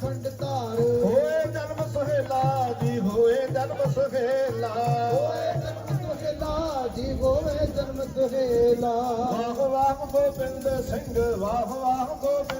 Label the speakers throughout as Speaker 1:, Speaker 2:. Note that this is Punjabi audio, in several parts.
Speaker 1: ਖੰਡ ਧਾਰ।
Speaker 2: ਹੋਏ ਜਨਮ ਸੁਹੇਲਾ ਜੀ ਹੋਏ ਜਨਮ ਸੁਹੇਲਾ।
Speaker 1: ਹੋਏ ਜਨਮ ਸੁਹੇਲਾ ਜੀ ਹੋਵੇ ਜਨਮ ਸੁਹੇਲਾ।
Speaker 2: ਵਾਹ ਵਾਹ ਗੋਬਿੰਦ ਸਿੰਘ ਵਾਹ ਵਾਹ ਗੋਬਿੰਦ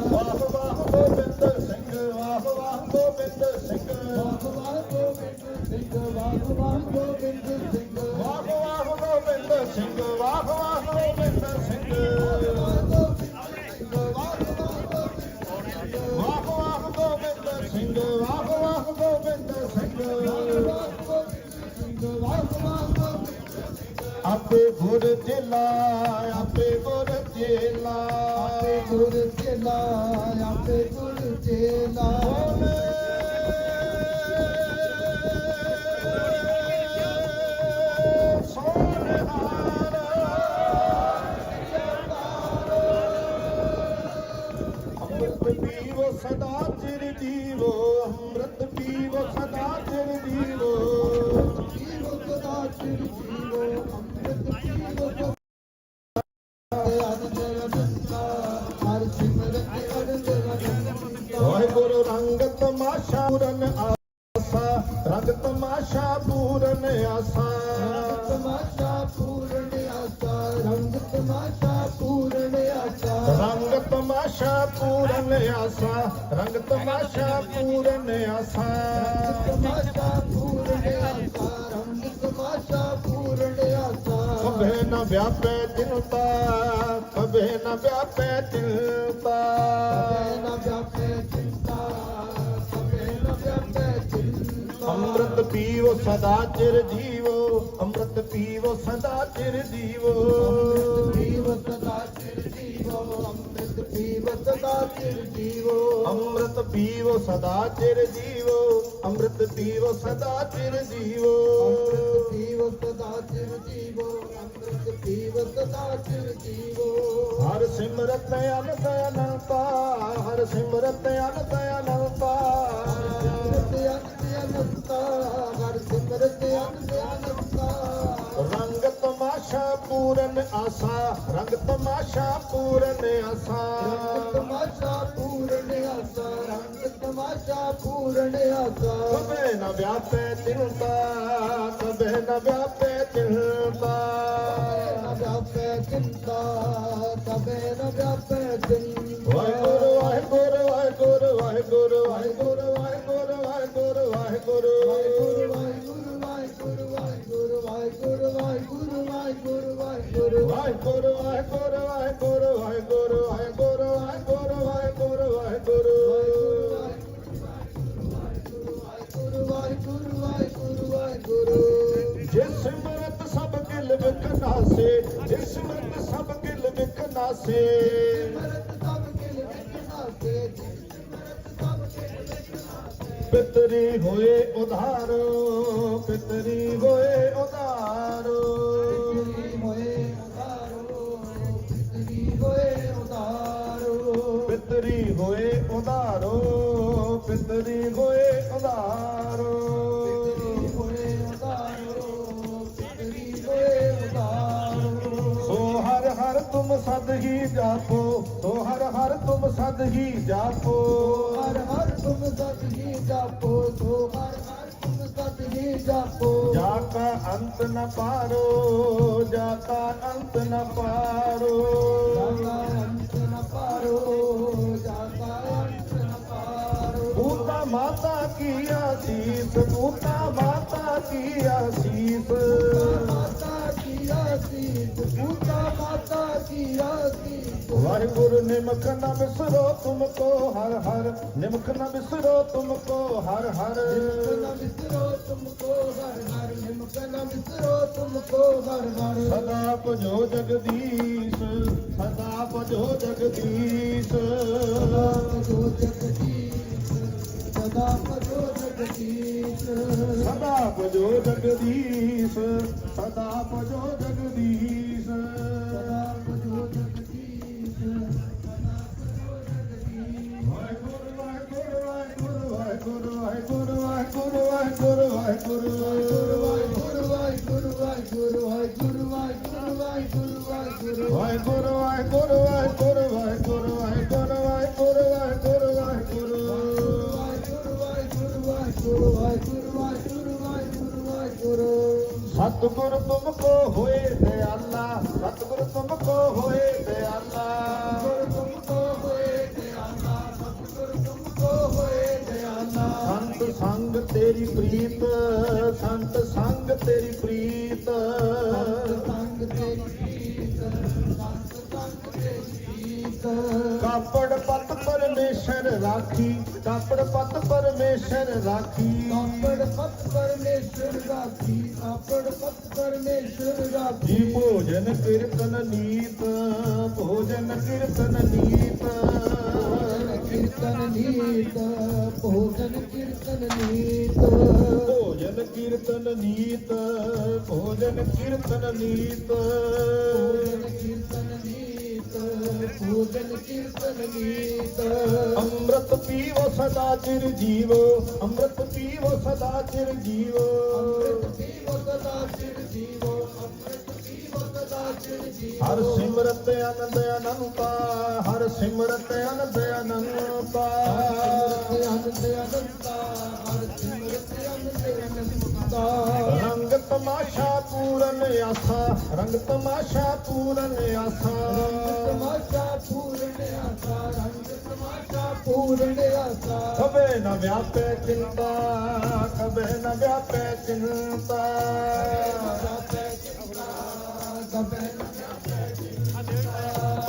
Speaker 2: ਆਪੇ
Speaker 1: ਗੁਰ
Speaker 2: ਚੇਲਾ ਸਦਾ ਚਿਰ ਜੀਵੋ। ਪੂਰਨ ਆਸਾ ਰੰਗ ਤਮਾਸ਼ਾ ਪੂਰਨ ਆਸਾ।
Speaker 1: ਤਮਾਸ਼ਾ ਪੂਰਨ ਆਸਾ ਰੰਗ ਤਮਾਸ਼ਾ ਪੂਰਨ ਆਸਾ।
Speaker 2: ਰੰਗ ਤਮਾਸ਼ਾ ਪੂਰਨ ਆਸਾ ਰੰਗ ਤਮਾਸ਼ਾ ਪੂਰਨ ਆਸਾ।
Speaker 1: ਤਮਾਸ਼ਾ ਪੂਰਨ ਆਸਾ ਰੰਗ ਤਮਾਸ਼ਾ ਪੂਰਨ ਆਸਾ।
Speaker 2: ਕਬੇ ਨ ਵਿਆਪੈ ਚਿੰਤਾ ਕਬੇ ਨ ਵਿਆਪੈ ਚਿੰਤਾ
Speaker 1: ਕਬੇ ਨ ਵਿਆਪੇ
Speaker 2: ਪੀਵੋ ਸਦਾ ਚਿਰ ਜੀਵੋ ਅੰਮ੍ਰਿਤ ਪੀਵੋ ਸਦਾ ਚਿਰ ਜੀਵੋ।
Speaker 1: ਪੀਵ ਸਦਾ ਚਿਰ ਜੀਵੋ ਅੰਮ੍ਰਿਤ ਪੀਵ ਸਦਾ ਚਿਰ ਜੀਵੋ।
Speaker 2: ਅੰਮ੍ਰਿਤ ਪੀਵੋ ਸਦਾ ਚਿਰ ਜੀਵੋ ਅੰਮ੍ਰਿਤ ਪੀਵੋ ਸਦਾ ਚਿਰ ਜੀਵੋ।
Speaker 1: ਅੰਮ੍ਰਿਤ ਪੀਵ ਸਦਾ ਚਿਰ ਜੀਵੋ ਅੰਮ੍ਰਿਤ ਪੀਵ ਸਦਾ ਚਿਰ ਜੀਵੋ।
Speaker 2: ਹਰ ਸਿਮਰਤ ਅਨੰਤ ਅਨੰਤਾ ਹਰ ਸਿਮਰਤ ਅਨੰਤ ਅਨੰਤਾ
Speaker 1: ਅਨੰਤਾ ਹਰ ਸਿਮਰਤ ਅੰਤ ਅਨੰਤਾ
Speaker 2: ਰੰਗ ਤਮਾਸ਼ਾ ਪੂਰਨ ਆਸਾ ਰੰਗ ਤਮਾਸ਼ਾ ਪੂਰਨ ਆਸਾ।
Speaker 1: ਰੰਗ ਤਮਾਸ਼ਾ ਪੂਰਨ ਆਸਾ ਰੰਗ ਤਮਾਸ਼ਾ ਪੂਰਨ ਆਸਾ।
Speaker 2: ਕਬੇ ਨ ਵਿਆਪੈ ਚਿੰਤਾ ਕਬੇ ਨ ਵਿਆਪੈ ਚਿੰਤਾ
Speaker 1: ਨ ਵਿਆਪੈ ਚਿੰਤਾ ਕਬੇ ਨ ਵਿਆਪੈ ਚਿੰਤਾ
Speaker 2: ਵਾਹਿਗੁਰੂ ਵਾਹਿਗੁਰੂ ਵਾਹਿਗੁਰੂ ਵਾਹਿਗੁਰੂ ਵਾਹਿਗੁਰੂ। ਵਾਹਿਗੁਰੂ ਵਾਹਿਗੁਰੂ ਵਾਹਿਗੁਰੂ
Speaker 1: ਵਾਹਿਗੁਰੂ ਵਾਹਿਗੁਰੂ ਵਾਹਿਗੁਰੂ ਵਾਹਿਗੁਰੂ। ਵਾਹਿਗੁਰੂ ਵਾਹਿਗੁਰੂ ਵਾਹਿਗੁਰੂ
Speaker 2: ਜਿਸ ਮਰਤ ਸਭ ਗਿਲ ਵਿਖ ਜਿਸ ਮਰਤ ਸਭ ਗਿਲ ਵਿਖ ਨਾਸੇ। ਹੋਏ ਉਧਾਰ ਹੋਏ ਹਰ ਤੁਮ ਸਦ ਹੀ ਜਾਪੋ ਸੋ ਹਰ ਹਰ ਤੁਮ ਸਦ ਹੀ ਜਾਪੋ।
Speaker 1: ਹਰ ਹਰ ਤੁਮ ਸਤ ਹੀ ਜਾਪੋ ਸੋ ਹਰ ਹਰ ਤੁਮ ਸਤ ਹੀ ਜਾਪੋ।
Speaker 2: ਜਾ ਕਾ ਅੰਤ ਨ ਪਾਰੋ ਜਾ ਕਾ ਅੰਤ ਨ ਪਾਰੋ।
Speaker 1: ਜਾਤਾ ਅੰਤ ਨ ਪਾਰੋ।
Speaker 2: ਮਾਤਾ ਕੀ ਆਸੀਸ ਬੂਟਾ ਮਾਤਾ ਕੀ ਆਸੀਸ?
Speaker 1: ਮਾਤਾ ਕੀ ਆਸੀਸ ਬੂਟਾ ਮਾਤਾ ਕੀ ਆਸੀਸ
Speaker 2: ਵਾਹਿਗੁਰੂ ਨਿਮਖ ਨਾ ਬਿਸਰੋ ਤੁਮ ਕੋ ਹਰ ਹਰ, ਨਿਮਖ ਨਾ ਬਿਸਰੋ ਤੁਮ ਕੋ ਹਰ ਹਰ।
Speaker 1: ਨਿਮਖ ਨਾ ਬਿਸਰੋ ਤੁਮ ਕੋ ਹਰ ਹਰ ਨਿਮਖ ਨਾ ਬਿਸਰੋ ਤੁਮ ਕੋ ਹਰ ਹਰ
Speaker 2: ਸਦਾ ਭਜੋ ਜਗਦੀਸ਼ ਸਦਾ ਭਜੋ ਜਗਦੀਸ਼,
Speaker 1: ਸਦਾ ਭਜੋ ਜਗਦੀਸ਼।
Speaker 2: ਸਦਾ ਭਜੋ ਜਗਦੀਸ਼ ਸਦਾ ਭਜੋ ਜਗਦੀਸ਼
Speaker 1: ਸਦਾ ਭਜੋ ਜਗਦੀਸ਼ ਸਦਾ ਭਜੋ ਜਗਦੀਸ਼
Speaker 2: ਵਾਹਿਗੁਰੂ ਵਾਹਿਗੁਰੂ ਵਾਹਿਗੁਰੂ ਵਾਹਿਗੁਰੂ ਵਾਹਿਗੁਰੂ ਵਾਹਿਗੁਰੂ ਵਾਹਿਗੁਰੂ ਵਾਹਿਗੁਰੂ
Speaker 1: ਵਾਹਿਗੁਰੂ ਵਾਹਿਗੁਰੂ ਵਾਹਿਗੁਰੂ ਵਾਹਿਗੁਰੂ ਵਾਹਿਗੁਰੂ ਵਾਹਿਗੁਰੂ ਵਾਹਿਗੁਰੂ
Speaker 2: ਵਾਹਿਗੁਰੂ ਵਾਹਿਗੁਰੂ ਵਾਹਿਗੁਰੂ ਸਤਿਗੁਰ ਤੁਮਕੋ ਹੋਏ ਦਿਆਲਾ ਸਤਿਗੁਰ ਤੁਮਕੋ ਹੋਏ ਦਿਆਲਾ
Speaker 1: ਗੁਰ ਤੁਮਕੋ ਹੋਏ ਦਿਆਲਾ ਸਤਿਗੁਰ ਤੁਮਕੋ ਹੋਏ ਦਿਆਲਾ
Speaker 2: ਸੰਤ ਸੰਗ ਤੇਰੀ ਪ੍ਰੀਤ, ਸੰਤ ਸੰਗ ਤੇਰੀ ਪ੍ਰੀਤ। ਕਾਪੜ ਪਤ ਪਰਮੇਸ਼ਰ ਰਾਖੀ ਕਾਪੜ ਪਤ ਪਰਮੇਸ਼ਰ ਰਾਖੀ।
Speaker 1: ਕਾਪੜ ਪਤ ਪਰਮੇਸ਼ਰ ਰਾਖੀ ਕਾਪੜ ਪਤ ਪਰਮੇਸ਼ਰ ਰਾਖੀ।
Speaker 2: ਭੋਜਨ ਕੀਰਤਨ ਨੀਤ ਭੋਜਨ ਕੀਰਤਨ ਨੀਤ।
Speaker 1: ਕੀਰਤਨ ਨੀਤ ਭੋਜਨ ਕੀਰਤਨ ਨੀਤ।
Speaker 2: ਭੋਜਨ ਕੀਰਤਨ ਨੀਤ ਭੋਜਨ ਕੀਰਤਨ ਨੀਤ।
Speaker 1: ਭੋਜਨ ਕੀਰਤਨ ਨੀਤ। ਕੀਰਤਨ
Speaker 2: ਅੰਮ੍ਰਿਤ ਪੀਵੋ ਸਦਾ ਚਿਰ ਜੀਵੋ ਅੰਮ੍ਰਿਤ ਪੀਵੋ ਸਦਾ ਚਿਰ ਜੀਵੋ।
Speaker 1: ਅੰਮ੍ਰਿਤ ਪੀਵੋ ਸਦਾ ਚਿਰ ਜੀਵੋ ਅੰਮ੍ਰਿਤ ਪੀਵੋ ਸਦਾ ਚਿਰ ਜੀਵੋ।
Speaker 2: ਹਰ ਸਿਮਰਤ ਆਨੰਦ ਅਨੰਤਾ ਹਰ ਸਿਮਰਤ ਆਨੰਦ ਅਨੰਤਾ।
Speaker 1: ਅਨੰਦ ਅਨੰਤਾ ਹਰ ਸਿਮਰਤ ਅਨੰਦ ਅਨੰਤਾ।
Speaker 2: ਤਮਾਸ਼ਾ ਪੂਰਨ ਆਸਾ ਰੰਗ ਤਮਾਸ਼ਾ ਪੂਰਨ ਆਸਾ।
Speaker 1: ਤਮਾਸ਼ਾ ਪੂਰਨ ਆਸਾ ਰੰਗ ਤਮਾਸ਼ਾ ਪੂਰਨ ਆਸਾ।
Speaker 2: ਕਬੇ ਨ ਵਿਆਪੇ ਚਿੰਤਾ ਕਬੇ ਨ ਵਿਆਪੇ ਚਿੰਤਾ।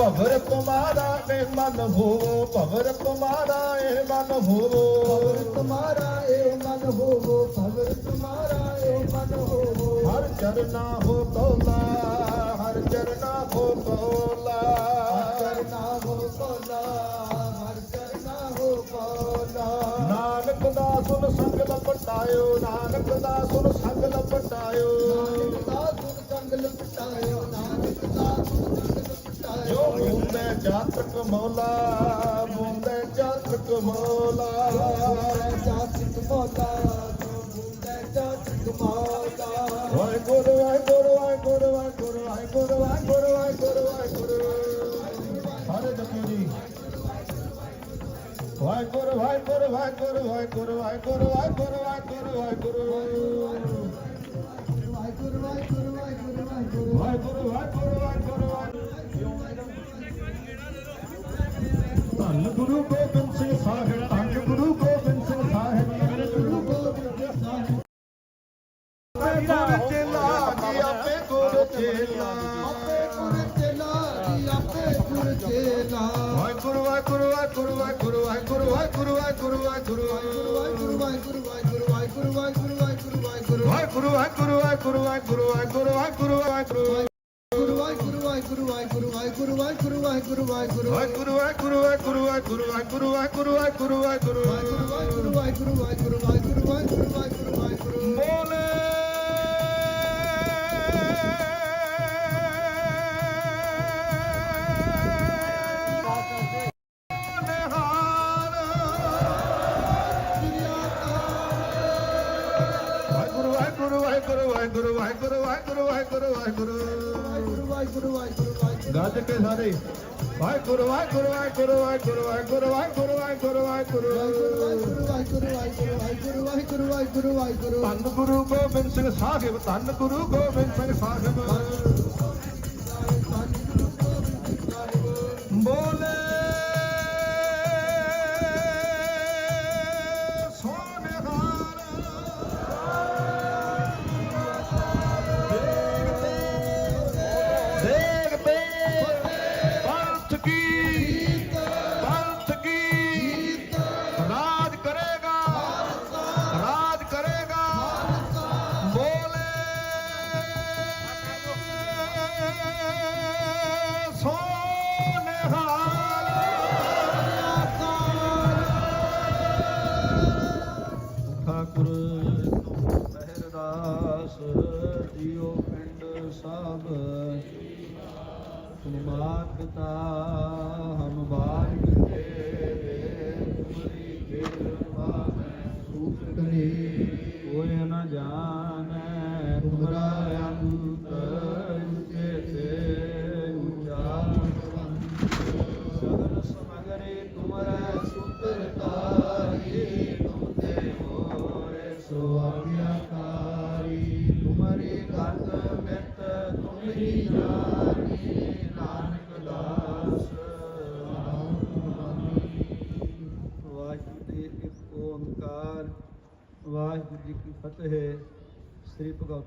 Speaker 2: ਭਵਰ ਤੁਮਾਰਾ ਇਹ ਮਨ ਹੋਵੋ ਭਵਰ ਤੁਮਾਰਾ ਇਹ ਮਨ ਹੋਵੋ।
Speaker 1: ਭਵਰ ਤੁਮਾਰਾ ਏ ਮਨ ਹੋਵੋ ਭਵਰ ਤੁਮਾਰਾ ਏ ਮਨ ਹੋਵੋ।
Speaker 2: ਹਰ ਚਰਨਾ ਹੋ ਕੌਲਾ ਹਰ ਚਰਨਾ ਹੋ ਕੌਲਾ।
Speaker 1: ਕਰਨਾ ਹੋ ਕੋਲਾ ਹਰ ਕਰਨਾ ਹੋ ਕੋਲਾ।
Speaker 2: ਨਾਨਕ ਦਾ ਸੁਨ ਸੰਗ ਲਪਟਾਇਓ ਨਾਨਕ ਦਾ ਸੁਨ ਸੰਗ ਲਪਟਾਇਓ।
Speaker 1: ਨਾਨਕ ਦਾ ਗੁਣ ਸੰਗ ਲਪਟਾਇਓ ਨਾਨਕ ਦਾ ਲਪਟਾਇਓ
Speaker 2: ਜੋ ਬੂੰਦੇ ਜਾਤਕ ਮੌਲਾ ਬੂੰਦੇ ਜਾਤਕ ਮੌਲਾ
Speaker 1: ਜਾਤਿਕ ਮੋਲਾ ਬੁੰਦੇ ਜਾਤਿਕ ਮੋਲਾ
Speaker 2: ਵਾਹਿਗੁਰੂ ਵਾਹਿਗੁਰੂ ਵਾਹਿਗੁਰੂ ਵਾਹਿਗੁਰੂ ਵਾਹਿਗੁਰੂ ਵਾਹਿਗੁਰੂ ਵਾਹਿਗੁਰੂ ਵਾਹਿਗੁਰੂ ਸਾਰੇ ਜਪੋ ਜੀ ਵਾਹਿਗੁਰੂ ਵਾਹਿਗੁਰੂ ਵਾਹਿਗੁਰੂ ਵਾਹਿਗੁਰੂ ਵਾਹਿਗੁਰੂ ਵਾਹਿਗੁਰੂ ਵਾਹਿਗੁਰੂ ਵਾਹਿਗੁਰੂ
Speaker 1: ਵਾਹਿਗੁਰੂ ਵਾਹਿਗੁਰੂ ਵਾਹਿਗੁਰੂ ਵਾਹਿਗੁਰੂ
Speaker 2: ਵਾਹਿਗੁਰੂ ਵਾਹਿਗੁਰੂ ਵਾਹਿਗੁਰੂ ਵਾਹਿਗੁਰੂ ਵਾਹਿਗੁਰੂ ਵਾਹਿਗੁਰੂ ਵਾਹਿਗੁਰੂ ਵਾਹਿਗੁਰੂ ਵਾਹਿਗੁਰੂ ਵਾਹਿਗੁਰੂ ਵਾਹਿਗੁਰੂ
Speaker 1: ਵਾਹਿਗੁਰੂ
Speaker 2: ਗੱਜ ਕੇ ਸਾਰੇ ਵਾਹਿਗੁਰੂ ਵਾਹਿਗੁਰੂ ਵਾਹਿਗੁਰੂ ਵਾਹਿਗੁਰੂ ਵਾਹਿਗੁਰੂ ਵਾਹਿਗੁਰੂ ਵਾਹਿਗੁਰੂ ਵਾਹਿਗੁਰੂ
Speaker 1: ਵਾਹਿਗੁਰੂ ਵਾਹਿਗੁਰੂ ਵਾਹਿਗੁਰੂ ਵਾਹਿਗੁਰੂ ਵਾਹਿਗੁਰੂ ਵਾਹਿਗੁਰੂ
Speaker 2: ਧੰਨ ਗੁਰੂ ਗੋਬਿੰਦ ਸਿੰਘ ਸਾਹਿਬ ਧੰਨ ਗੁਰੂ ਗੋਬਿੰਦ ਸਿੰਘ ਸਾਹਿਬ
Speaker 3: Hey!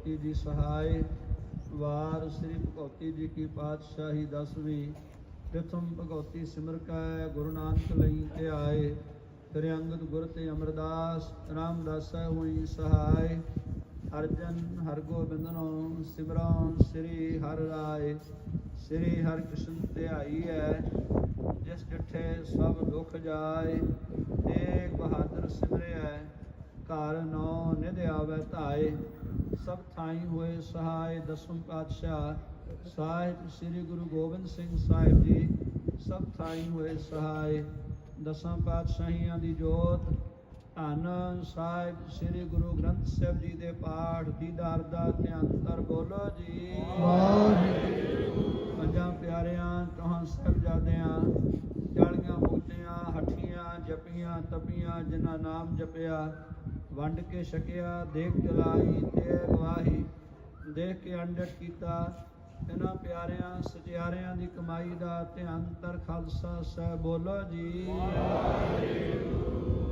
Speaker 3: ਸ੍ਰੀ ਜੀ ਸਹਾਇ ਵਾਰ ਸ੍ਰੀ ਭਗਵਤੀ ਜੀ ਕੀ ਪਾਤਸ਼ਾਹੀ ਦਸਵੀਂ। ਪ੍ਰਥਮ ਭਗਵਤੀ ਸਿਮਰ ਕੈ ਗੁਰੂ ਨਾਨਕ ਲਈ ਤੇ ਆਏ। ਫਿਰ ਅੰਗਦ ਗੁਰ ਤੇ ਅਮਰਦਾਸ ਰਾਮਦਾਸਾ ਹੋਈ ਸਹਾਇ। ਅਰਜਨ ਹਰ ਗੋਬਿੰਦਨੋ ਸਿਮਰਨ ਸ੍ਰੀ ਹਰਿ ਰਾਏ। ਸ੍ਰੀ ਹਰਿ ਕ੍ਰਿਸ਼ਨ ਧਿਆਈ ਹੈ ਜਿਸ ਡਿਠੇ ਸਭ ਦੁਖ ਜਾਏ ਏਕ ਬਹਾਦਰ ਸਿਮਰਿਆ ਘਰ ਨੌ ਨਿਧ ਆਵੇ ਧਾਏ ਸਭ ਥਾਈ ਹੋਏ ਸਹਾਇ ਦਸਮ ਪਾਤਸ਼ਾਹ। ਸਾਹਿਬ ਸ੍ਰੀ ਗੁਰੂ ਗੋਬਿੰਦ ਸਿੰਘ ਸਾਹਿਬ ਜੀ ਸਭ ਥਾਈ ਹੋਏ ਸਹਾਇ ਦਸਾਂ ਪਾਤਸ਼ਾਹੀਆਂ ਦੀ ਜੋਤ। ਧੰਨ ਸਾਹਿਬ ਸ੍ਰੀ ਗੁਰੂ ਗ੍ਰੰਥ ਸਾਹਿਬ ਜੀ ਦੇ ਪਾਠ ਦੀਦਾਰ ਦਾ ਧਿਆਨਤਰ ਬੋਲੋ ਜੀ। ਪੰਜਾਂ ਪਿਆਰਿਆਂ ਕਹਾਂ ਸਾਹਿਬਜ਼ਾਦਿਆਂ ਚਾਲੀਆਂ ਮੁਕਤਿਆਂ ਹੱਠੀਆਂ ਜਪੀਆਂ ਤਪੀਆਂ ਜਿਨ੍ਹਾਂ ਨਾਮ ਜਪਿਆ ਵੰਡ ਕੇ ਛਕਿਆ, ਦੇਖ ਚਲਾਈ ਤੇ ਗਵਾਹੀ, ਦੇਖ ਕੇ ਅੰਡਟ ਕੀਤਾ। ਇਹਨਾਂ ਪਿਆਰਿਆਂ ਸਚਿਆਰਿਆਂ ਦੀ ਕਮਾਈ ਦਾ ਧਿਆਨ ਤਰ ਖਾਲਸਾ ਸਹਿ ਬੋਲੋ ਜੀ।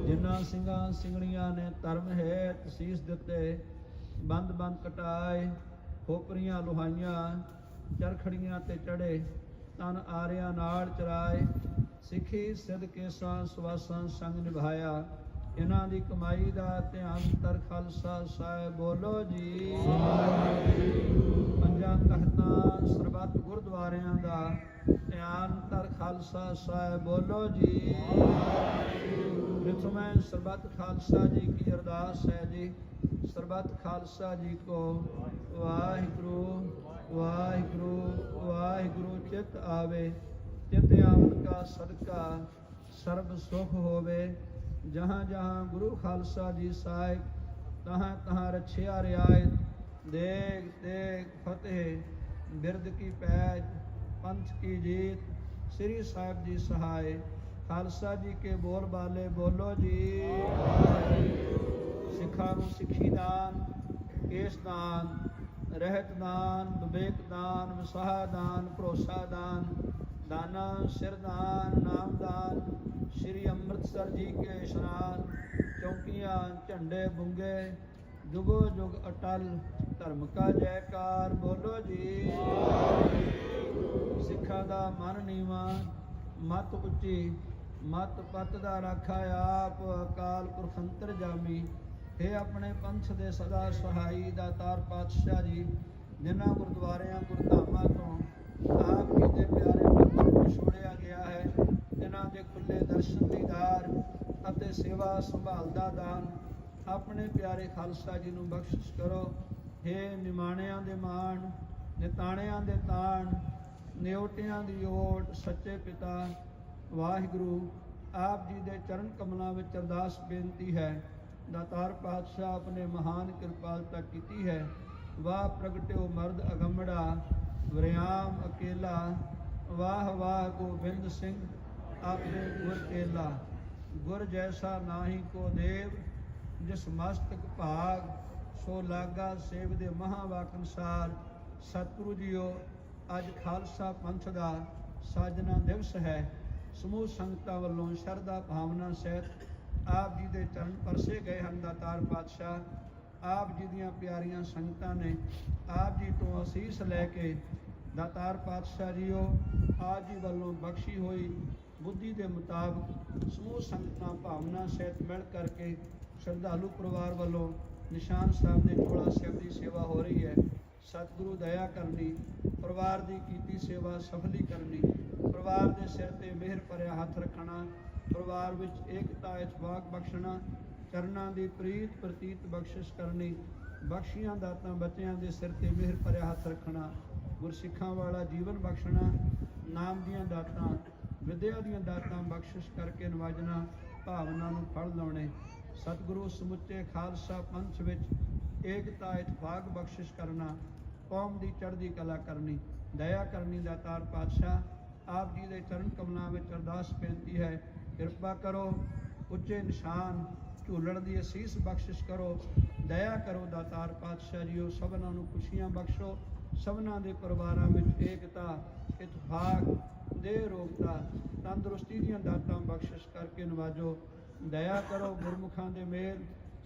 Speaker 3: ਜਿਨ੍ਹਾਂ ਸਿੰਘਾਂ ਸਿੰਘਣੀਆਂ ਨੇ ਧਰਮ ਹੈ ਤਸੀਸ ਦਿੱਤੇ, ਬੰਦ ਬੰਦ ਕਟਾਏ, ਖੋਪਰੀਆਂ ਲੁਹਾਈਆਂ, ਚਰਖੜੀਆਂ ਤੇ ਚੜੇ ਤਨ ਆਰਿਆਂ ਨਾਲ ਚਰਾਏ, ਸਿੱਖੀ ਸਿੱਧ ਕੇਸਾਂ ਸਵਾਸਾਂ ਸੰਗ ਨਿਭਾਇਆ। ਇਹਨਾਂ ਦੀ ਕਮਾਈ ਦਾ ਧਿਆਨ ਤਰ ਖਾਲਸਾ ਸਾਹਿਬ ਬੋਲੋ ਜੀ। ਪੰਜਾਂ ਤਖਤਾਂ ਸਰਬੱਤ ਗੁਰਦੁਆਰਿਆਂ ਦਾ ਧਿਆਨ ਖਾਲਸਾ ਸਾਹਿਬ ਬੋਲੋ ਜੀ। ਪ੍ਰਥਮੇ ਸਰਬੱਤ ਖਾਲਸਾ ਜੀ ਕੀ ਅਰਦਾਸ ਹੈ ਜੀ, ਸਰਬੱਤ ਖਾਲਸਾ ਜੀ ਕੋ ਵਾਹਿਗੁਰੂ ਵਾਹਿਗੁਰੂ ਵਾਹਿਗੁਰੂ ਚਿਤ ਆਵੇ, ਚਿਤ ਆਵਨ ਕਾ ਸਦਕਾ ਸਰਬ ਸੁਖ ਹੋਵੇ। ਜਹਾਂ ਜਹਾਂ ਗੁਰੂ ਖਾਲਸਾ ਜੀ ਸਾਹਿਬ, ਤਹਾਂ ਤਹਾਂ ਰਛਿਆ ਰਿਆਇਤ ਦੇਖ ਦੇਖ ਫਤਿਹ ਬਿਰਦ ਕੀ ਪੈਜ, ਪੰਥ ਕੀ ਜੀਤ, ਸ੍ਰੀ ਸਾਹਿਬ ਜੀ ਸਹਾਇ, ਖਾਲਸਾ ਜੀ ਕੇ ਬੋਲ ਬਾਲੇ ਬੋਲੋ ਜੀ। ਸਿੱਖਾਂ ਨੂੰ ਸਿੱਖੀ ਦਾਨ, ਕੇਸ ਦਾਨ, ਰਹਿਤ ਦਾਨ, ਵਿਵੇਕ ਦਾਨ, ਵਿਸਾਹ ਦਾਨ, ਭਰੋਸਾ ਦਾਨ ਦਾਨਾ ਸਿਰ ਦਾਨ ਸ੍ਰੀ ਅੰਮ੍ਰਿਤਸਰ ਜੀ ਕੇ ਇਸ਼ਨਾਨ ਚੌਕੀਆਂ, ਝੰਡੇ ਬੁੰਗੇ, ਜੁਗੋ ਜੁਗ ਅਟਲ, ਧਰਮ ਕਾ ਜੈਕਾਰ, ਬੋਲੋ ਜੀ। ਸਿੱਖਾਂ ਦਾ ਮਨ ਨੀਵਾ, ਮਤ ਉੱਚੀ, ਮਤ ਪਤ ਦਾ ਰਾਖਾ ਆਪ, ਅਕਾਲ ਪੁਰਖ ਅੰਤਰ ਜਾਮੀ। ਹੈ ਆਪਣੇ ਪੰਥ ਦੇ ਸਦਾ ਸਹਾਈ ਦਾਤਾਰ ਪਾਤਸ਼ਾਹ ਜੀ, ਜਿਨ੍ਹਾਂ ਗੁਰਦੁਆਰਿਆਂ, ਗੁਰਧਾਮਾਂ ਤੋਂ ਆਪ ਜੀ ਦੇ ਪਿਆਰੇ ਛੋੜਿਆ ਗਿਆ ਹੈ। ਇਹਨਾਂ ਦੇ ਖੁੱਲੇ ਦਰਸ਼ਨ ਦੀਦਾਰ ਅਤੇ ਸੇਵਾ ਸੰਭਾਲ ਦਾ ਦਾਨ ਆਪਣੇ ਪਿਆਰੇ ਖਾਲਸਾ ਜੀ ਨੂੰ ਬਖਸ਼ਿਸ਼ ਕਰੋ। ਹੇ ਨਿਮਾਣਿਆਂ ਦੇ ਮਾਣ, ਨਿਤਾਣਿਆਂ ਦੇ ਤਾਣ, ਨਿਉਟਿਆਂ ਦੀ ਓਟ, ਸੱਚੇ ਪਿਤਾ, ਵਾਹਿਗੁਰੂ, ਆਪ ਜੀ ਦੇ ਚਰਨ ਕਮਲਾਂ ਵਿੱਚ ਅਰਦਾਸ ਬੇਨਤੀ ਹੈ। ਦਾਤਾਰ ਪਾਤਸ਼ਾਹ ਆਪਣੇ ਮਹਾਨ ਕਿਰਪਾਲਤਾ ਕੀਤੀ ਹੈ। ਵਾਹ ਪ੍ਰਗਟਿਓ ਮਰਦ ਅਗੰਮੜਾ ਵਰਿਆਮ ਅਕੇਲਾ। ਵਾਹ ਵਾਹ ਗੋਬਿੰਦ ਸਿੰਘ ਆਪੇ ਗੁਰ ਕੇਲਾ। ਗੁਰ ਜੈਸਾ ਨਾਹੀ ਕੋ ਦੇਵ, ਜਿਸ ਮਸਤਕ ਭਾਗ, ਸੋ ਲਾਗਾ ਸੇਵ ਦੇ ਮਹਾਵਾਕ ਅਨੁਸਾਰ। ਸਤਿਗੁਰੂ ਜੀਓ, ਅੱਜ ਖਾਲਸਾ ਪੰਥ ਦਾ ਸਾਜਨਾ ਦਿਵਸ ਹੈ। ਸਮੂਹ ਸੰਗਤਾਂ ਵੱਲੋਂ ਸ਼ਰਧਾ ਭਾਵਨਾ ਸਹਿਤ ਆਪ ਜੀ ਦੇ ਚਰਨ ਪਰਸੇ ਗਏ ਹਨ ਦਾਤਾਰ ਪਾਤਸ਼ਾਹ। ਆਪ ਜੀ ਦੀਆਂ ਪਿਆਰੀਆਂ ਸੰਗਤਾਂ ਨੇ ਆਪ ਜੀ ਤੋਂ ਅਸੀਸ ਲੈ ਕੇ ਦਾਤਾਰ ਪਾਤਸ਼ਾਹ ਜੀਓ, ਆਪ ਜੀ ਵੱਲੋਂ ਬਖਸ਼ੀ ਹੋਈ ਬੁੱਧੀ ਦੇ ਮੁਤਾਬਕ ਸਮੂਹ ਸੰਗਤਾਂ, ਭਾਵਨਾ ਸਹਿਤ ਮਿਲ ਕਰਕੇ ਸ਼ਰਧਾਲੂ ਪਰਿਵਾਰ ਵੱਲੋਂ ਨਿਸ਼ਾਨ ਸਾਹਿਬ ਦੇ ਚੋਲਾ ਸਾਹਿਬ ਦੀ ਸੇਵਾ ਹੋ ਰਹੀ ਹੈ। ਸਤਿਗੁਰੂ ਦਇਆ ਕਰਨੀ ਪਰਿਵਾਰ ਦੀ ਕੀਤੀ ਸੇਵਾ ਸਫਲੀ ਕਰਨੀ ਪਰਿਵਾਰ ਦੇ ਸਿਰ ਤੇ ਮਿਹਰ ਭਰਿਆ ਹੱਥ ਰੱਖਣਾ, ਪਰਿਵਾਰ ਵਿੱਚ ਏਕਤਾ ਇਤਫਾਕ ਬਖਸ਼ਣਾ, ਚਰਨਾਂ ਦੀ ਪ੍ਰੀਤ ਪ੍ਰਤੀਤ ਬਖਸ਼ਿਸ਼ ਕਰਨੀ, ਬਖਸ਼ੀਆਂ ਦਾਤਾਂ ਬੱਚਿਆਂ ਦੇ ਸਿਰ ਤੇ ਮਿਹਰ ਭਰਿਆ ਹੱਥ ਰੱਖਣਾ ਗੁਰਸਿੱਖਾਂ ਵਾਲਾ ਜੀਵਨ ਬਖਸ਼ਣਾ, ਨਾਮ ਦੀਆਂ ਦਾਤਾਂ, ਵਿਦਿਆ ਦੀਆਂ ਦਾਤਾਂ ਬਖਸ਼ਿਸ਼ ਕਰਕੇ ਨਵਾਜਣਾ, ਭਾਵਨਾ ਨੂੰ ਫਲ ਲਾਉਣੇ। ਸਤਿਗੁਰੂ ਸਮੁੱਚੇ ਖਾਲਸਾ ਪੰਥ ਵਿੱਚ ਏਕਤਾ, ਇਤਫਾਕ ਬਖਸ਼ਿਸ਼ ਕਰਨਾ, ਕੌਮ ਦੀ ਚੜ੍ਹਦੀ ਕਲਾ ਕਰਨੀ, ਦਇਆ ਕਰਨੀ ਦਾਤਾਰ ਪਾਤਸ਼ਾਹ, ਆਪ ਜੀ ਦੇ ਚਰਨ ਕਮਲਾਂ ਵਿੱਚ ਅਰਦਾਸ ਬੇਨਤੀ ਹੈ, ਕਿਰਪਾ ਕਰੋ, ਉੱਚੇ ਨਿਸ਼ਾਨ, ਝੂਲਣ ਦੀ ਅਸੀਸ ਬਖਸ਼ਿਸ਼ ਕਰੋ, ਦਇਆ ਕਰੋ ਦਾਤਾਰ ਪਾਤਸ਼ਾਹ ਜੀਓ, ਸਭਨਾਂ ਨੂੰ ਖੁਸ਼ੀਆਂ ਬਖਸ਼ੋ। ਸਭਨਾਂ ਦੇ ਪਰਿਵਾਰਾਂ ਵਿੱਚ ਏਕਤਾ ਇਤਫਾਕ ਦੇ ਰੋਗਤਾ, ਤੰਦਰੁਸਤੀ ਦੀਆਂ ਦਾਤਾਂ ਬਖਸ਼ਿਸ਼ ਕਰਕੇ ਨਵਾਜੋ। ਦਇਆ ਕਰੋ, ਗੁਰਮੁਖਾਂ ਦੇ ਮੇਲ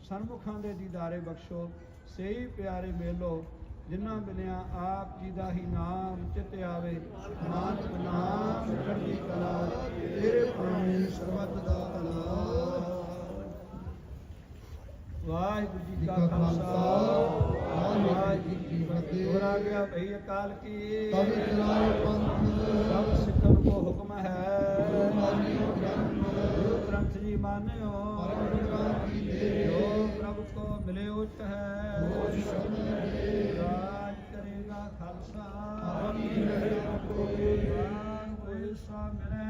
Speaker 3: ਸਨਮੁਖਾਂ ਦੇ ਦੀਦਾਰੇ ਬਖਸ਼ੋ। ਸਹੀ ਪਿਆਰੇ ਮੇਲੋ, ਜਿਨ੍ਹਾਂ ਮਿਲਿਆ ਆਪ ਜੀ ਦਾ ਹੀ ਨਾਮ ਚਿਤ ਆਵੇ ਨਾਨਕ ਨਾਮ ਭਈ ਅਕਾਲ ਕੀ?
Speaker 1: ਤਬ ਚਲਾਏ ਪੰਥ।
Speaker 3: ਸਭ ਸਿੱਖਣ ਕੋ ਹੁਕਮ ਹੈ। ਗੁਰੂ ਗ੍ਰੰਥ ਜੀ ਮਾਨਿਓ। ਜੋ ਪ੍ਰਭ ਕੋ ਮਿਲੇ ਉਚ ਹੈ। ਰਾਜ ਕਰੇਗਾ ਖਾਲਸਾ।
Speaker 1: ਆਪੀ ਰਹੇਗਾ ਕੋਈ।
Speaker 3: ਸਾ ਮਿਲੇਂਗੇ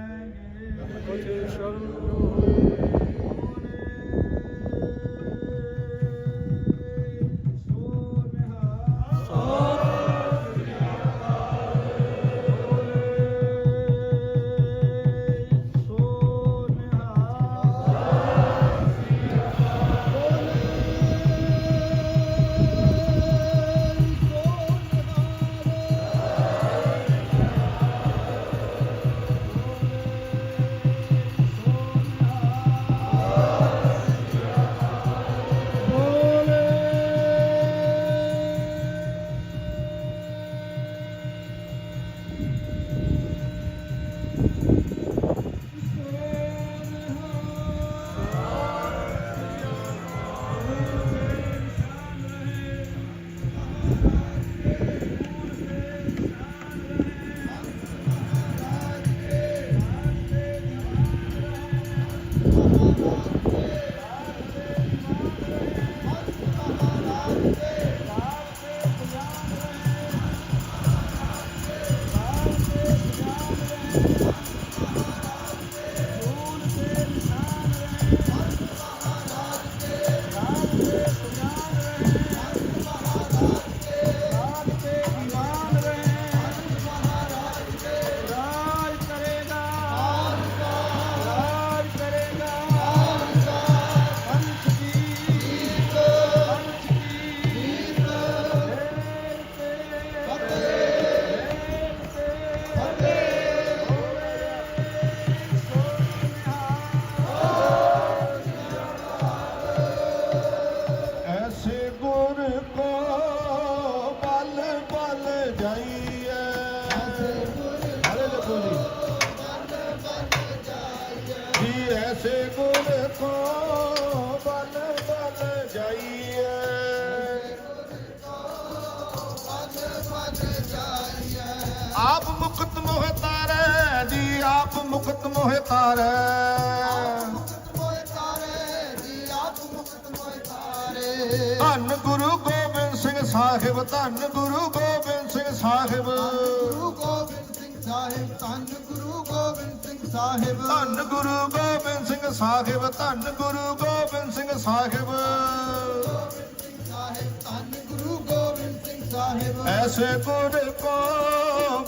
Speaker 2: ਧੰਨ ਗੁਰੂ ਗੋਬਿੰਦ ਸਿੰਘ ਸਾਹਿਬ ਧੰਨ ਗੁਰੂ ਗੋਬਿੰਦ ਸਿੰਘ ਸਾਹਿਬ।
Speaker 1: ਗੁਰੂ ਗੋਬਿੰਦ ਸਿੰਘ ਸਾਹਿਬ ਧੰਨ ਗੁਰੂ ਗੋਬਿੰਦ ਸਿੰਘ ਸਾਹਿਬ।
Speaker 2: ਧੰਨ ਗੁਰੂ ਗੋਬਿੰਦ ਸਿੰਘ ਸਾਹਿਬ ਧੰਨ ਗੁਰੂ ਗੋਬਿੰਦ ਸਿੰਘ ਸਾਹਿਬ।
Speaker 1: ਸਾਹਿਬ ਧੰਨ ਗੁਰੂ ਗੋਬਿੰਦ ਸਿੰਘ ਸਾਹਿਬ
Speaker 2: ਐਸੇ ਗੁਰ ਕੋ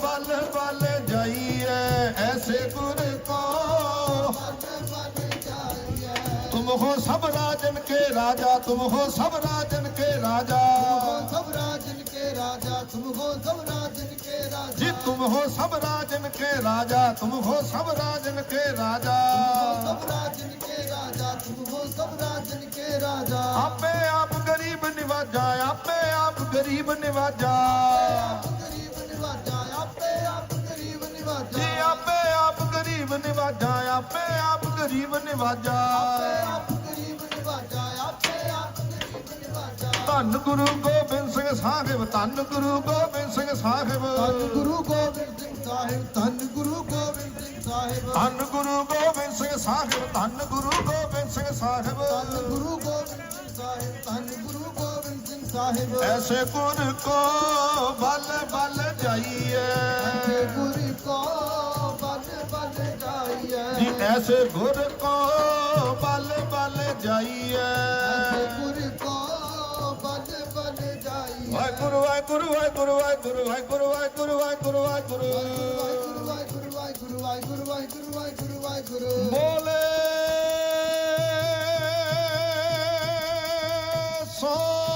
Speaker 2: ਬਲ ਬਲ ਜਾਈਏ ਐਸੇ ਗੁਰ तुम हो सब राजन के राजा तुम हो सब राजन के राजा
Speaker 1: सब राजन के राजा तुम हो सब राजन के राजा
Speaker 2: जी तुम हो सब राजन के राजा तुम हो सब राजन के राजा
Speaker 1: सब राजन के राजा तुम हो सब राजन के राजा
Speaker 2: आपे आप गरीब निवाजा आपे आप गरीब निवाजा
Speaker 1: गरीब निवाजा ਗਰੀਬ ਨਿਵਾਜਾ ਆਪੇ ਆਪ ਗਰੀਬ ਨਿਵਾਜਾ।
Speaker 2: ਧੰਨ ਗੁਰੂ ਗੋਬਿੰਦ ਸਿੰਘ ਸਾਹਿਬ ਧੰਨ ਗੁਰੂ ਗੋਬਿੰਦ ਸਿੰਘ ਸਾਹਿਬ।
Speaker 1: ਧੰਨ ਗੁਰੂ ਗੋਬਿੰਦ ਸਿੰਘ ਸਾਹਿਬ ਧੰਨ ਗੁਰੂ ਗੋਬਿੰਦ ਸਿੰਘ ਸਾਹਿਬ।
Speaker 2: ਧੰਨ ਗੁਰੂ ਗੋਬਿੰਦ ਸਿੰਘ ਸਾਹਿਬ ਧੰਨ ਗੁਰੂ ਗੋਬਿੰਦ ਸਿੰਘ ਸਾਹਿਬ।
Speaker 1: ਗੁਰੂ ਗੋਬਿੰਦ ਸਾਹਿਬ ਧੰਨ ਗੁਰੂ ਗੋਬਿੰਦ ਸਿੰਘ ਸਾਹਿਬ।
Speaker 4: ਐਸੇ ਗੁਰ ਕੋ ਬਲ ਬਲ ਜਾਈਏ।
Speaker 1: ਐਸੇ ਗੁਰ ਕੋ
Speaker 4: ਐਸੇ ਗੁਰ ਕੋ ਬਲ ਬਲ ਜਾਈਏ
Speaker 1: ਐਸੇ ਗੁਰ ਕੋ ਬਲ ਬਲ
Speaker 4: ਵਾਹਿਗੁਰੂ ਵਾਹਿਗੁਰੂ ਵਾਹਿਗੁਰੂ ਵਾਹਿਗੁਰੂ ਵਾਹਿਗੁਰੂ ਵਾਹਿਗੁਰੂ ਵਾਹਿਗੁਰੂ ਵਾਹਿਗੁਰੂ
Speaker 1: ਵਾਹਿਗੁਰੂ ਵਾਹਿਗੁਰੂ ਵਾਹਿਗੁਰੂ ਵਾਹਿਗੁਰੂ ਵਾਹਿਗੁਰੂ ਵਾਹਿਗੁਰੂ ਵਾਹਿਗੁਰੂ
Speaker 4: ਬੋਲੇ ਸੋ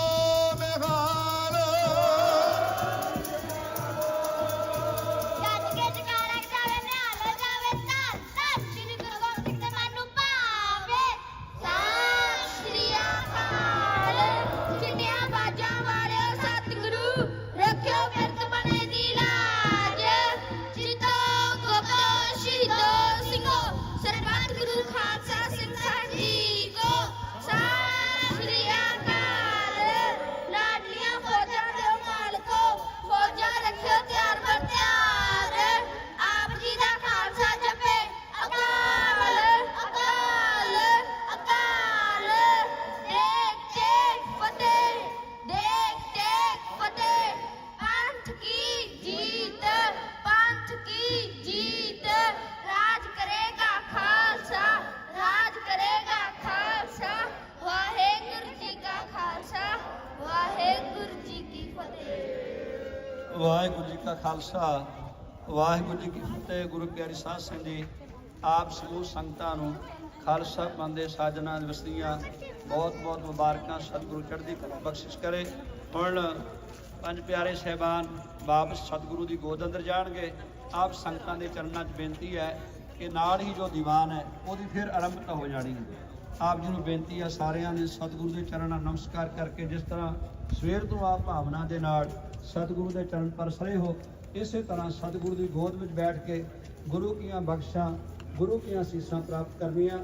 Speaker 5: ਵਾਹਿਗੁਰੂ ਜੀ ਕਾ ਖਾਲਸਾ, ਵਾਹਿਗੁਰੂ ਜੀ ਕੀ ਫਤਿਹ,
Speaker 3: ਗੁਰੂ ਪਿਆਰੀ ਸਾਧ ਸੰਗਤ ਜੀ। ਆਪ ਸਮੂਹ ਸੰਗਤਾਂ ਨੂੰ ਖਾਲਸਾ ਪੰਥ ਦੇ ਸਾਜਣਾ ਦਿਵਸ ਦੀਆਂ ਬਹੁਤ ਬਹੁਤ ਮੁਬਾਰਕਾਂ, ਸਤਿਗੁਰੂ ਚੜ੍ਹਦੀ ਕਲਾ ਬਖਸ਼ਿਸ਼ ਕਰੇ। ਹੁਣ ਪੰਜ ਪਿਆਰੇ ਸਹਿਬਾਨ ਵਾਪਸ ਸਤਿਗੁਰੂ ਦੀ ਗੋਦ ਅੰਦਰ ਜਾਣਗੇ। ਆਪ ਸੰਗਤਾਂ ਦੇ ਚਰਨਾਂ 'ਚ ਬੇਨਤੀ ਹੈ ਕਿ ਨਾਲ ਹੀ ਜੋ ਦੀਵਾਨ ਹੈ, ਉਹਦੀ ਫਿਰ ਆਰੰਭਤਾ ਹੋ ਜਾਣੀ ਹੈ। ਆਪ ਜੀ ਨੂੰ ਬੇਨਤੀ ਆ ਸਾਰਿਆਂ ਨੇ ਸਤਿਗੁਰੂ ਦੇ ਚਰਨਾਂ ਨੂੰ ਨਮਸਕਾਰ ਕਰਕੇ ਜਿਸ ਤਰ੍ਹਾਂ ਸਵੇਰ ਤੋਂ ਆਪ ਭਾਵਨਾ ਦੇ ਨਾਲ ਸਤਿਗੁਰੂ ਦੇ ਚਰਨ ਪਰਸਰੇ ਹੋ, ਇਸੇ ਤਰ੍ਹਾਂ ਸਤਿਗੁਰੂ ਦੀ ਗੋਦ ਵਿੱਚ ਬੈਠ ਕੇ ਗੁਰੂ ਕੀਆਂ ਬਖਸ਼ਾਂ, ਗੁਰੂ ਕੀਆਂ ਅਸੀਸਾਂ ਪ੍ਰਾਪਤ ਕਰਨੀਆਂ।